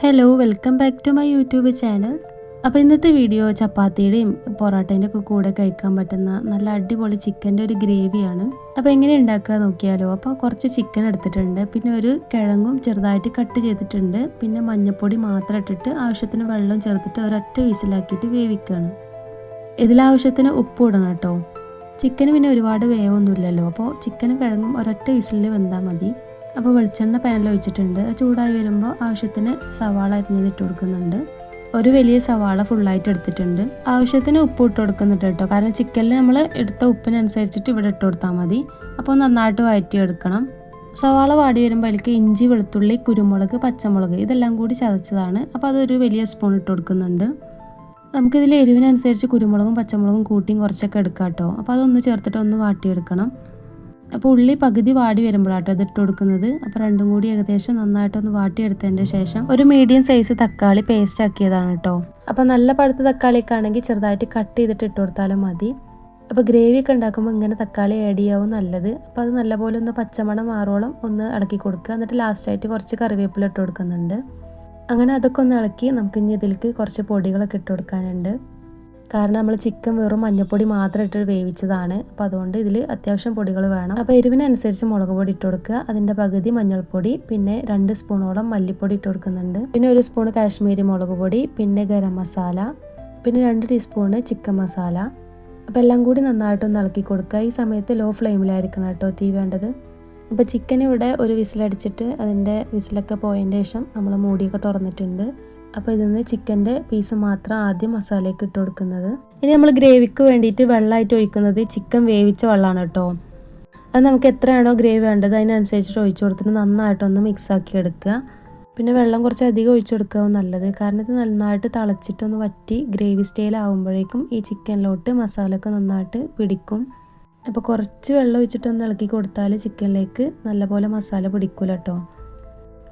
Hello welcome back to my YouTube channel അപ്പോൾ ഇന്നത്തെ video ചപ്പാത്തിയുടെയും പൊറോട്ടേന്റെ ഒക്കെ കൂടെ കഴിക്കാൻ പറ്റുന്ന നല്ല അടിപൊളി ചിക്കന്റെ ഒരു ഗ്രേവിയാണ്. അപ്പോൾ എങ്ങനെ ഉണ്ടാക്കുക നോക്കിയാലോ. അപ്പോൾ കുറച്ച് ചിക്കൻ എടുത്തിട്ടുണ്ട്. പിന്നെ ഒരു കിഴങ്ങും ചെറുതായിട്ട് കട്ട് ചെയ്തിട്ടുണ്ട്. പിന്നെ മഞ്ഞൾപ്പൊടി മാത്രം ഇട്ടിട്ട് ആവശ്യത്തിന് വെള്ളം ചേർത്തിട്ട് ഒരൊറ്റ വീസിലാക്കിയിട്ട് വേവിക്കുകയാണ് ഇതിലാവശ്യത്തിന് ഉപ്പ് ഇടണം കേട്ടോ. ചിക്കന് പിന്നെ ഒരുപാട് വേവൊന്നുമില്ലല്ലോ. അപ്പോൾ ചിക്കനും കിഴങ്ങും ഒരൊറ്റ വിസിലിൽ വെന്താൽ മതി. അപ്പോൾ വെളിച്ചെണ്ണ പാനിൽ ഒഴിച്ചിട്ടുണ്ട്. ചൂടായി വരുമ്പോൾ ആവശ്യത്തിന് സവാള അരിഞ്ഞത് ഇട്ട് കൊടുക്കുന്നുണ്ട്. ഒരു വലിയ സവാള ഫുള്ളായിട്ട് എടുത്തിട്ടുണ്ട്. ആവശ്യത്തിന് ഉപ്പ് ഇട്ട് കൊടുക്കുന്നുണ്ട് കേട്ടോ. കാരണം ചിക്കനിൽ നമ്മൾ എടുത്ത ഉപ്പിനനുസരിച്ചിട്ട് ഇവിടെ ഇട്ട് കൊടുത്താൽ മതി. അപ്പോൾ നന്നായിട്ട് വഴറ്റിയെടുക്കണം. സവാള വാടി വരുമ്പോൾ അതിലേക്ക് ഇഞ്ചി വെളുത്തുള്ളി കുരുമുളക് പച്ചമുളക് ഇതെല്ലാം കൂടി ചതച്ചതാണ്. അപ്പോൾ അതൊരു വലിയ സ്പൂൺ ഇട്ട് കൊടുക്കുന്നുണ്ട്. നമുക്കിതിൽ എരിവിനനുസരിച്ച് കുരുമുളകും പച്ചമുളകും കൂട്ടിയും കുറച്ചൊക്കെ എടുക്കാം കേട്ടോ. അപ്പോൾ അതൊന്ന് ചേർത്തിട്ട് ഒന്ന് വാട്ടിയെടുക്കണം. അപ്പോൾ ഉള്ളി പകുതി വാടി വരുമ്പോഴാട്ടോ അത് ഇട്ട് കൊടുക്കുന്നത്. അപ്പോൾ രണ്ടും കൂടി ഏകദേശം നന്നായിട്ടൊന്ന് വാട്ടിയെടുത്തതിന്റെ ശേഷം ഒരു മീഡിയം സൈസ് തക്കാളി പേസ്റ്റ് ആക്കിയതാണ് കേട്ടോ. അപ്പോൾ നല്ല പഴുത്ത തക്കാളിയൊക്കെ ആണെങ്കിൽ ചെറുതായിട്ട് കട്ട് ചെയ്തിട്ട് ഇട്ട് കൊടുത്താലും മതി. അപ്പോൾ ഗ്രേവി ഒക്കെ ഉണ്ടാക്കുമ്പോൾ ഇങ്ങനെ തക്കാളി ആഡ് ചെയ്യാവും നല്ലത്. അപ്പോൾ അത് നല്ലപോലെ ഒന്ന് പച്ചമണം മാറോളം ഒന്ന് ഇളക്കി കൊടുക്കുക. എന്നിട്ട് ലാസ്റ്റായിട്ട് കുറച്ച് കറിവേപ്പില ഇട്ട് കൊടുക്കുന്നുണ്ട്. അങ്ങനെ അതൊക്കെ ഒന്ന് ഇളക്കി നമുക്ക് ഇനി ഇതിലേക്ക് കുറച്ച് പൊടികളൊക്കെ ഇട്ട് കൊടുക്കാനുണ്ട്. കാരണം നമ്മൾ ചിക്കൻ വെറും മഞ്ഞൾപ്പൊടി മാത്രം ഇട്ട് വേവിച്ചതാണ്. അപ്പോൾ അതുകൊണ്ട് ഇതിൽ അത്യാവശ്യം പൊടികൾ വേണം. അപ്പോൾ എരിവിനനുസരിച്ച് മുളക് പൊടി ഇട്ട് കൊടുക്കുക. അതിന്റെ പകുതി മഞ്ഞൾപ്പൊടി പിന്നെ രണ്ട് സ്പൂണോളം മല്ലിപ്പൊടി ഇട്ട് കൊടുക്കുന്നുണ്ട്. പിന്നെ ഒരു സ്പൂൺ കാശ്മീരി മുളക് പൊടി പിന്നെ ഗരം മസാല പിന്നെ രണ്ട് ടീസ്പൂണ് ചിക്കൻ മസാല. അപ്പോൾ എല്ലാം കൂടി നന്നായിട്ടൊന്ന് ഇളക്കി കൊടുക്കുക. ഈ സമയത്ത് ലോ ഫ്ലെയിമിലായിരിക്കണം കേട്ടോ തീ വേണ്ടത്. അപ്പോൾ ചിക്കൻ ഇവിടെ ഒരു വിസിലടിച്ചിട്ട് അതിന്റെ വിസിലൊക്കെ പോയതിന്റെ ശേഷം നമ്മൾ മൂടിയൊക്കെ തുറന്നിട്ടുണ്ട്. അപ്പോൾ ഇതിൽ ചിക്കന്റെ പീസ് മാത്രം ആദ്യം മസാലയ്ക്ക് ഇട്ട് കൊടുക്കുന്നത്. ഇനി നമ്മൾ ഗ്രേവിക്ക് വേണ്ടിയിട്ട് വെള്ളമായിട്ട് ഒഴിക്കുന്നത് ചിക്കൻ വേവിച്ച വെള്ളമാണ് കേട്ടോ. അത് നമുക്ക് എത്രയാണോ ഗ്രേവി വേണ്ടത് അതിനനുസരിച്ചിട്ട് ഒഴിച്ചു കൊടുത്തിട്ട് നന്നായിട്ടൊന്ന് മിക്സ് ആക്കി എടുക്കുക. പിന്നെ വെള്ളം കുറച്ച് അധികം ഒഴിച്ചു കൊടുക്കുക നല്ലത്. കാരണം ഇത് നന്നായിട്ട് തിളച്ചിട്ടൊന്ന് വറ്റി ഗ്രേവി സ്റ്റൈൽ ആകുമ്പോഴേക്കും ഈ ചിക്കനിലോട്ട് മസാലയൊക്കെ നന്നായിട്ട് പിടിക്കും. അപ്പോൾ കുറച്ച് വെള്ളം ഒഴിച്ചിട്ടൊന്ന് ഇളക്കി കൊടുത്താൽ ചിക്കനിലേക്ക് നല്ലപോലെ മസാല പിടിക്കില്ല കേട്ടോ.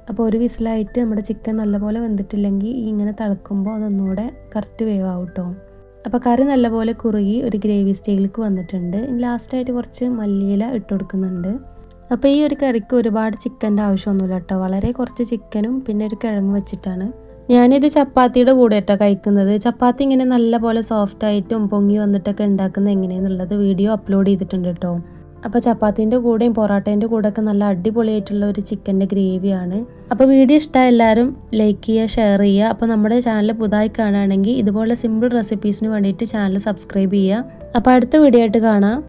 അപ്പോൾ ഒരു വിസിലായിട്ട് നമ്മുടെ ചിക്കൻ നല്ലപോലെ വെന്തിട്ടില്ലെങ്കിൽ ഇങ്ങനെ തിളക്കുമ്പോൾ അതൊന്നുകൂടെ കറക്റ്റ് വേവാവും കേട്ടോ. അപ്പോൾ കറി നല്ലപോലെ കുറുകി ഒരു ഗ്രേവി സ്റ്റൈലിലേക്ക് വന്നിട്ടുണ്ട്. ലാസ്റ്റായിട്ട് കുറച്ച് മല്ലിയില ഇട്ട് കൊടുക്കുന്നുണ്ട്. അപ്പോൾ ഈ ഒരു കറിക്ക് ഒരുപാട് ചിക്കന്റെ ആവശ്യമൊന്നുമില്ല കേട്ടോ. വളരെ കുറച്ച് ചിക്കനും പിന്നെ ഒരു കിഴങ്ങ് വെച്ചിട്ടാണ്. ഞാനിത് ചപ്പാത്തിയുടെ കൂടെ കേട്ടോ കഴിക്കുന്നത്. ചപ്പാത്തി ഇങ്ങനെ നല്ലപോലെ സോഫ്റ്റ് ആയിട്ടും പൊങ്ങി വന്നിട്ടൊക്കെ ഉണ്ടാക്കുന്നത് എങ്ങനെയാണെന്നുള്ളത് വീഡിയോ അപ്ലോഡ് ചെയ്തിട്ടുണ്ട് കേട്ടോ. അപ്പോൾ ചപ്പാത്തിന്റെ കൂടെയും പൊറോട്ടേന്റെ കൂടെയൊക്കെ നല്ല അടിപൊളിയായിട്ടുള്ള ഒരു ചിക്കന്റെ ഗ്രേവിയാണ്. അപ്പോൾ വീഡിയോ ഇഷ്ടമായ എല്ലാവരും ലൈക്ക് ചെയ്യുക ഷെയർ ചെയ്യുക. അപ്പോൾ നമ്മുടെ ചാനൽ പുതായി കാണുകയാണെങ്കിൽ ഇതുപോലെ സിമ്പിൾ റെസിപ്പീസിന് വേണ്ടിയിട്ട് ചാനൽ സബ്സ്ക്രൈബ് ചെയ്യുക. അപ്പോൾ അടുത്ത വീഡിയോ ആയിട്ട് കാണാം.